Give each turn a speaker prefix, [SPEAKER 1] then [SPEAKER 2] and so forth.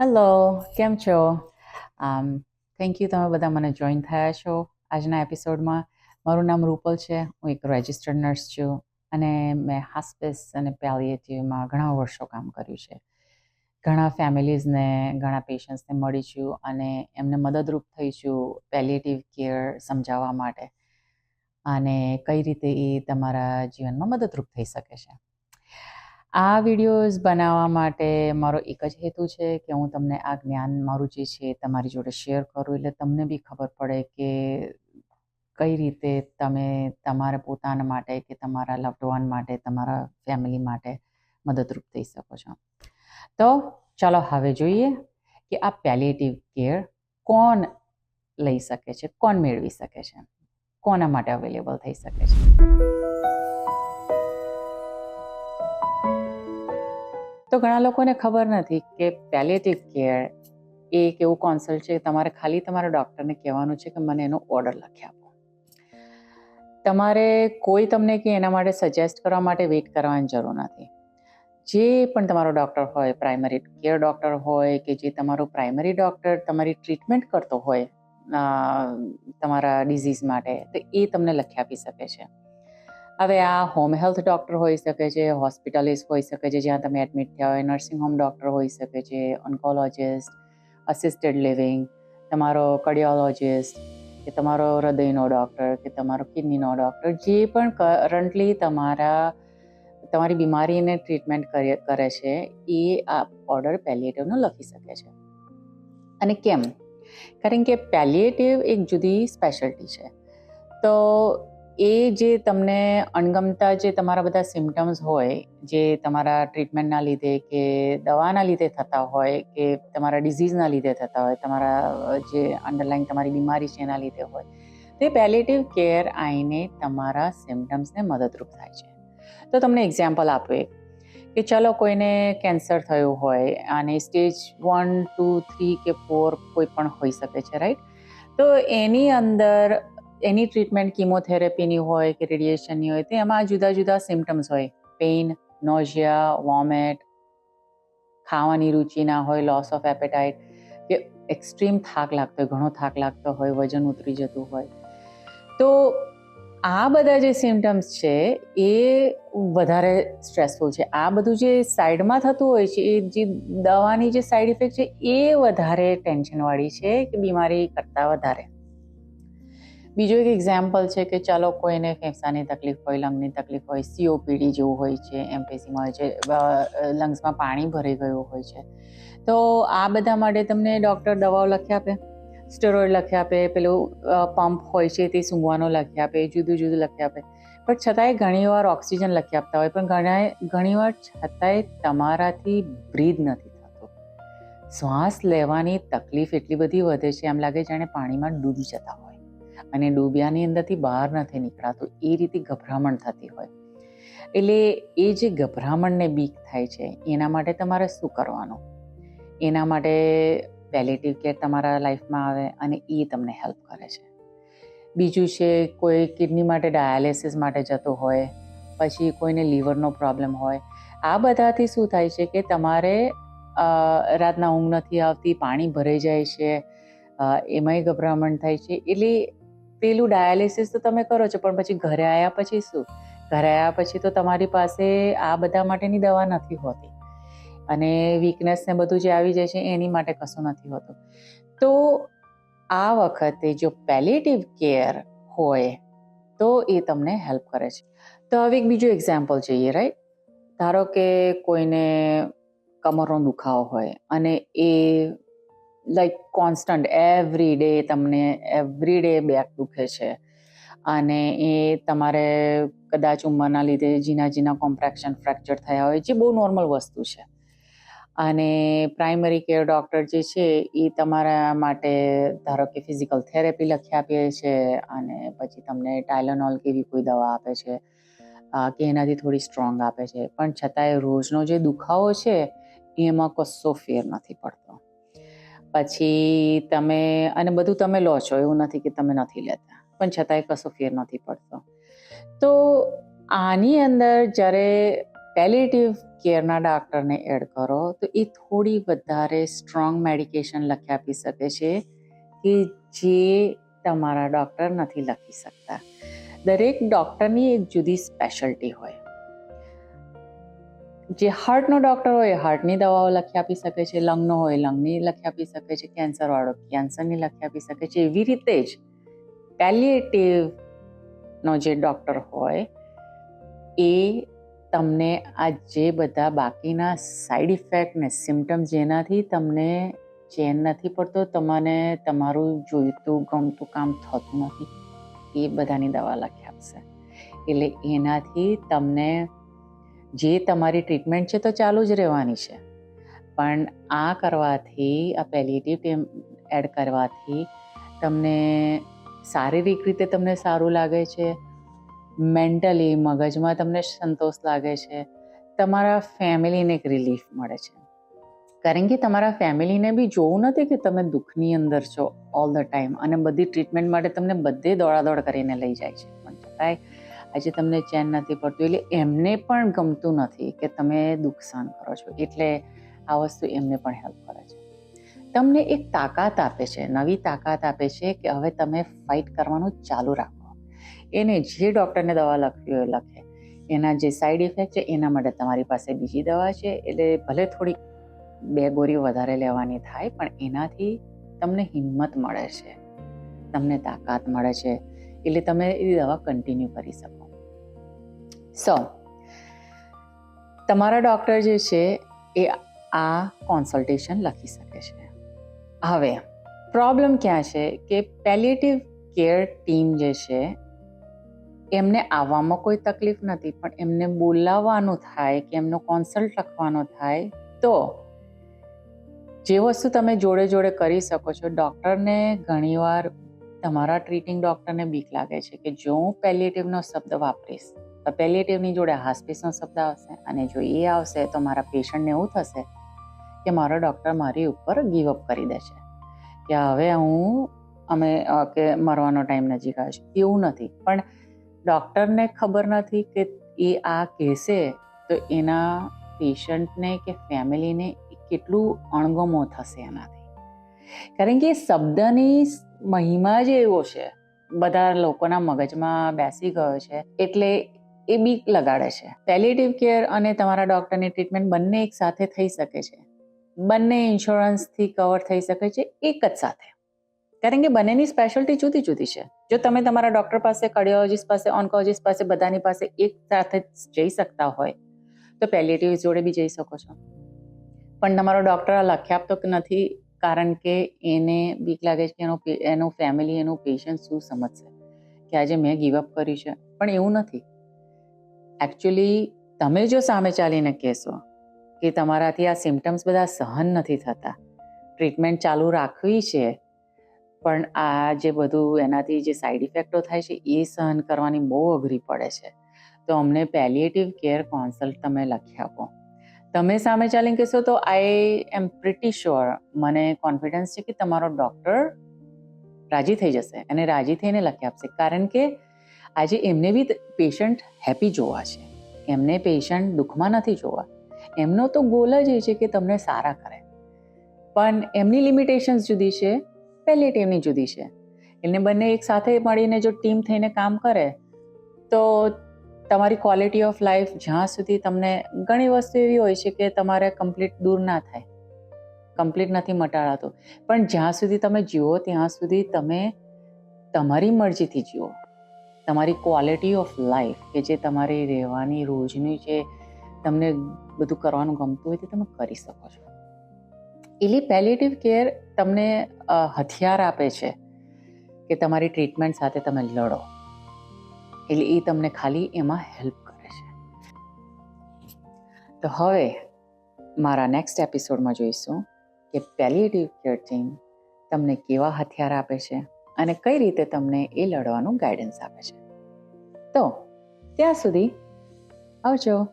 [SPEAKER 1] Hello કેમ છો? આમ થેન્ક યુ તમે બધા મને જોઈન થયા છો આજના એપિસોડમાં મારું નામ રૂપલ છે, હું એક રજિસ્ટર્ડ નર્સ છું અને મેં હાસ્પિસ અને પેલિએટિવમાં ઘણા વર્ષો કામ કર્યું છે. ઘણા ફેમિલીઝને ઘણા પેશન્ટ્સને મળી છું અને એમને મદદરૂપ થઈ છું પેલિએટિવ કેર સમજાવવા માટે. અને કઈ રીતે એ તમારા જીવનમાં મદદરૂપ થઈ શકે છે? આ વિડીયોઝ બનાવવા માટે મારો એક જ હેતુ છે કે હું તમને આ જ્ઞાન, મારું જે છે તમારી જોડે શેર કરું, એટલે તમને બી ખબર પડે કે કઈ રીતે તમે તમારા પોતાના માટે કે તમારા લવ્ડ વન માટે, તમારા ફેમિલી માટે મદદરૂપ થઈ શકો છો. તો ચાલો હવે જોઈએ કે આ પેલિએટિવ કેર કોણ લઈ શકે છે, કોણ મેળવી શકે છે, કોના માટે અવેલેબલ થઈ શકે છે. તો ઘણા લોકોને ખબર નથી કે પેલેટિવ કેર એ એક એવું કોન્સલ્ટ છે તમારે ખાલી તમારા ડૉક્ટરને કહેવાનું છે કે મને એનો ઓર્ડર લખી આપો. તમારે કોઈ તમને કે એના માટે સજેસ્ટ કરવા માટે વેઇટ કરવાની જરૂર નથી. જે પણ તમારો ડૉક્ટર હોય પ્રાઇમરી કેર ડૉક્ટર હોય કે જે તમારો પ્રાઇમરી ડૉક્ટર તમારી ટ્રીટમેન્ટ કરતો હોય તમારા ડિઝીઝ માટે, તો એ તમને લખી આપી શકે છે. હવે આ હોમ હેલ્થ ડૉક્ટર હોઈ શકે છે હોસ્પિટલિસ્ટ હોઈ શકે છે, જ્યાં તમે એડમિટ થયા હોય નર્સિંગ હોમ ડૉક્ટર હોઈ શકે છે ઓન્કોલોજિસ્ટ અસિસ્ટેડ લિવિંગ તમારો કાર્ડિયોલોજિસ્ટ કે તમારો હૃદયનો ડૉક્ટર કે તમારો કિડનીનો ડૉક્ટર જે પણ કરન્ટલી તમારા, તમારી બીમારીને ટ્રીટમેન્ટ કરે છે, એ આ ઓર્ડર પેલિએટિવનો લખી શકે છે. અને કેમ? કારણ કે પેલિએટિવ એક જુદી સ્પેશિયાલિટી છે. તો એ જે તમને અણગમતા જે તમારા બધા સિમ્ટમ્સ હોય, જે તમારા ટ્રીટમેન્ટના લીધે કે દવાના લીધે થતા હોય, કે તમારા ડિઝીઝના લીધે થતા હોય, તમારા જે અંડરલાઈન તમારી બીમારી છે એના લીધે હોય, તે પેલેટિવ કેર આવીને તમારા સિમ્ટમ્સને મદદરૂપ થાય છે. તો તમને એક્ઝામ્પલ આપો કે ચલો કોઈને કેન્સર થયું હોય અને સ્ટેજ વન ટુ થ્રી કે ફોર કોઈ પણ હોઈ શકે છે રાઈટ તો એની અંદર એની ટ્રીટમેન્ટ કિમોથેરેપીની હોય કે રેડિયેશનની હોય, તો એમાં જુદા જુદા સિમ્ટમ્સ હોય. પેઇન નોઝિયા વોમેટ ખાવાની રુચિ ના હોય લોસ ઓફ એપેટાઇટ કે એક્સ્ટ્રીમ થાક લાગતો હોય, ઘણો થાક લાગતો હોય, વજન ઉતરી જતું હોય. તો આ બધા જે સિમ્ટમ્સ છે, એ વધારે સ્ટ્રેસફુલ છે. આ બધું જે સાઈડમાં થતું હોય છે, એ જે દવાની જે સાઈડ ઇફેક્ટ છે, એ વધારે ટેન્શનવાળી છે કે બીમારી કરતાં વધારે. બીજું એક એક્ઝામ્પલ છે કે ચાલો કોઈને ફેફસાની તકલીફ હોય, લંગની તકલીફ હોય સીઓપીડી જેવું હોય છે, એમપીસીમાં હોય છે લંગ્સમાં પાણી ભરાઈ ગયું હોય છે. તો આ બધા માટે તમને ડૉક્ટર દવાઓ લખી આપે સ્ટેરોઇડ લખી આપે, પેલું પંપ હોય છે તે સૂંઘવાનો લખી આપે, જુદું જુદું લખી આપે. પણ છતાંય ઘણીવાર ઓક્સિજન લખી આપતા હોય, પણ ઘણા ઘણીવાર છતાંય તમારાથી બ્રીધ નથી થતું. શ્વાસ લેવાની તકલીફ એટલી બધી વધે છે, એમ લાગે જાણે પાણીમાં ડૂબી જતા હોય. અને ડૂબ્યાની અંદરથી બહાર નથી નીકળાતું. એ રીતે ગભરામણ થતી હોય. એટલે એ જે ગભરામણને બીક થાય છે, એના માટે તમારે શું કરવાનું? એના માટે પેલેટિવ કેર તમારા લાઈફમાં આવે અને એ તમને હેલ્પ કરે છે. બીજું છે, કોઈ કિડની માટે ડાયાલિસિસ માટે જતો હોય, પછી કોઈને લીવરનો પ્રોબ્લેમ હોય, આ બધાથી શું થાય છે કે તમારે રાતના ઊંઘ નથી આવતી, પાણી ભરાઈ જાય છે એમાંય ગભરામણ થાય છે. એટલે પેલું ડાયાલિસિસ તો તમે કરો છો, પણ પછી ઘરે આવ્યા પછી શું? ઘરે આવ્યા પછી તો તમારી પાસે આ બધા માટેની દવા નથી હોતી. અને વીકનેસ ને બધું જે આવી જાય છે, એની માટે કશું નથી હોતું. તો આ વખતે જો પેલેટિવ કેર હોય, તો એ તમને હેલ્પ કરે છે. તો હવે એક બીજું એક્ઝામ્પલ જોઈએ રાઈટ ધારો કે કોઈને કમરનો દુખાવો હોય અને એ લાઈક કોન્સ્ટન્ટ એવરી ડે તમને એવરી ડે બેક દુખે છે. અને એ તમારે કદાચ ઉંમરના લીધે ઝીણા ઝીણા કોમ્પ્રેક્શન ફ્રેક્ચર થયા હોય, જે બહુ નોર્મલ વસ્તુ છે. અને પ્રાઇમરી કેર ડૉક્ટર જે છે એ તમારા માટે ધારો કે ફિઝિકલ થેરેપી લખી આપીએ છે અને પછી તમને ટાયલોનોલ કેવી કોઈ દવા આપે છે કે એનાથી થોડી સ્ટ્રોંગ આપે છે. પણ છતાંય રોજનો જે દુખાવો છે, એમાં કશો ફેર નથી પડતો. પછી તમે, અને બધું તમે લો છો, એવું નથી કે તમે નથી લેતા. પણ છતાંય કશો ફેર નથી પડતો. તો આની અંદર જ્યારે પેલેટિવ કેરના ડાક્ટરને એડ કરો, તો એ થોડી વધારે સ્ટ્રોંગ મેડિકેશન લખી આપી શકે છે કે જે તમારા ડૉક્ટર નથી લખી શકતા. દરેક ડૉક્ટરની એક જુદી સ્પેશિયાલિટી હોય. જે હાર્ટનો ડૉક્ટર હોય હાર્ટની દવાઓ લખી આપી શકે છે લંગનો હોય લંગની લખી આપી શકે છે કેન્સરવાળો કેન્સરની લખી આપી શકે છે, એવી રીતે જ પેલિએટિવનો જે ડૉક્ટર હોય, એ તમને આ જે બધા બાકીના સાઈડ ઇફેક્ટ ને સિમ્ટમ્સ જેનાથી તમને ચેન નથી પડતો, તમને તમારું જોઈતું, ગમતું કામ થતું નથી, એ બધાની દવા લખી આપશે. એટલે એનાથી તમને જે તમારી ટ્રીટમેન્ટ છે તો ચાલુ જ રહેવાની છે. પણ આ કરવાથી, આ પેલિએટિવ ટીમ એડ કરવાથી તમને શારીરિક રીતે તમને સારું લાગે છે મેન્ટલી મગજમાં તમને સંતોષ લાગે છે, તમારા ફેમિલીને એક રિલીફ મળે છે. કારણ કે તમારા ફેમિલીને બી જોવું નથી કે તમે દુઃખની અંદર છો ઓલ ધ ટાઈમ અને બધી ટ્રીટમેન્ટ માટે તમને બધે દોડાદોડ કરીને લઈ જાય છે. પણ છતાંય આજે તમને ચેન નથી પડતું એટલે એમને પણ ગમતું નથી કે તમે દુઃખ સહન કરો છો. એટલે આ વસ્તુ એમને પણ હેલ્પ કરે છે. તમને એક તાકાત આપે છે, નવી તાકાત આપે છે કે હવે તમે ફાઇટ કરવાનું ચાલુ રાખો. એને જે ડૉક્ટરને દવા લખવી હોય લખે. એના જે સાઈડ ઇફેક્ટ છે, એના માટે તમારી પાસે બીજી દવા છે. એટલે ભલે થોડી બે ગોળી વધારે લેવાની થાય, પણ એનાથી તમને હિંમત મળે છે. તમને તાકાત મળે છે. એટલે તમે એ દવા કન્ટિન્યુ કરી શકો. સો તમારા ડૉક્ટર જે છે એ આ કોન્સલ્ટેશન લખી શકે છે. હવે પ્રોબ્લેમ ક્યાં છે કે પેલિએટિવ કેર ટીમ જે છે, એમને આવવામાં કોઈ તકલીફ નથી, પણ એમને બોલાવવાનું થાય કે એમનો કોન્સલ્ટ લખવાનો થાય, તો જે વસ્તુ તમે જોડે જોડે કરી શકો છો ડૉક્ટરને ઘણીવાર તમારા ટ્રીટિંગ ડૉક્ટરને બીક લાગે છે કે જો હું પેલિએટિવનો શબ્દ વાપરીશ તો પેલેટિવની જોડે હાસ્પિસનો શબ્દ આવશે અને જો એ આવશે તો મારા પેશન્ટને એવું થશે કે મારો ડૉક્ટર મારી ઉપર ગીવ અપ કરી દેશે કે હવે હું, અમે કે મરવાનો ટાઈમ નજીક આવ્યો છે. એવું નથી. પણ ડૉક્ટરને ખબર નથી કે એ આ કહેશે તો એના પેશન્ટને કે ફેમિલીને કેટલું અણગમો થશે એનાથી. કારણ કે શબ્દની મહિમા જ એવો છે. બધા લોકોના મગજમાં બેસી ગયો છે. એટલે એ બીક લગાડે છે. પેલેટિવ કેર અને તમારા ડૉક્ટરની ટ્રીટમેન્ટ બંને એક સાથે થઈ શકે છે. બંને ઇન્સ્યોરન્સથી કવર થઈ શકે છે, એક જ સાથે. કારણ કે બંનેની સ્પેશિયાલિટી જુદી જુદી છે. જો તમે તમારા ડૉક્ટર પાસે કાર્ડિયોલોજીસ્ટ પાસે ઓન્કોલોજીસ્ટ પાસે બધાની પાસે એક સાથે જઈ શકતા હોય, તો પેલેટિવ જોડે બી જઈ શકો છો. પણ તમારો ડૉક્ટર આ લખી આપતો નથી, કારણ કે એને બીક લાગે છે કે એનો એનું ફેમિલી એનું પેશન્ટ શું સમજશે? કે આજે મેં ગીવ અપ કર્યું છે. પણ એવું નથી. એકચ્યુઅલી તમે જો સામે ચાલીને કહેશો કે તમારાથી આ સિમ્ટમ્સ બધા સહન નથી થતા. ટ્રીટમેન્ટ ચાલુ રાખવી છે, પણ આ જે બધું એનાથી જે સાઈડ ઇફેક્ટો થાય છે, એ સહન કરવાની બહુ અઘરી પડે છે. તો અમને પેલિએટિવ કેર કોન્સલ્ટ તમે લખી આપો. તમે સામે ચાલીને કહેશો તો આઈ એમ પ્રિટી શ્યોર મને કોન્ફિડન્સ છે કે તમારો ડૉક્ટર રાજી થઈ જશે. અને રાજી થઈને લખી આપશે. કારણ કે આજે એમને બી પેશન્ટ હેપી જોવા છે. એમને પેશન્ટ દુઃખમાં નથી જોવા. એમનો તો ગોલ જ એ છે કે તમને સારા કરે. પણ એમની લિમિટેશન્સ જુદી છે પેલેટિવની જુદી છે. એટલે બંને એક સાથે મળીને જો ટીમ થઈને કામ કરે, તો તમારી ક્વોલિટી ઓફ લાઈફ જ્યાં સુધી તમને ઘણી વસ્તુ એવી હોય છે કે તમારે કમ્પ્લીટ દૂર ના થાય. કમ્પ્લીટ નથી મટાડાતું. પણ જ્યાં સુધી તમે જીવો, ત્યાં સુધી તમે તમારી મરજીથી જીવો. તમારી ક્વોલિટી ઓફ લાઈફ કે જે તમારી રહેવાની, રોજની જે તમને બધું કરવાનું ગમતું હોય તે તમે કરી શકો છો. એટલે પેલેટિવ કેર તમને હથિયાર આપે છે કે તમારી ટ્રીટમેન્ટ સાથે તમે લડો. એટલે એ તમને ખાલી એમાં હેલ્પ કરે છે. તો હવે મારા નેક્સ્ટ એપિસોડમાં જોઈશું કે પેલિએટિવ કેર ટીમ તમને કેવા હથિયાર આપે છે. અને કઈ રીતે તમને એ લડવાનું ગાઈડન્સ આપે છે. તો ત્યાં સુધી આવજો.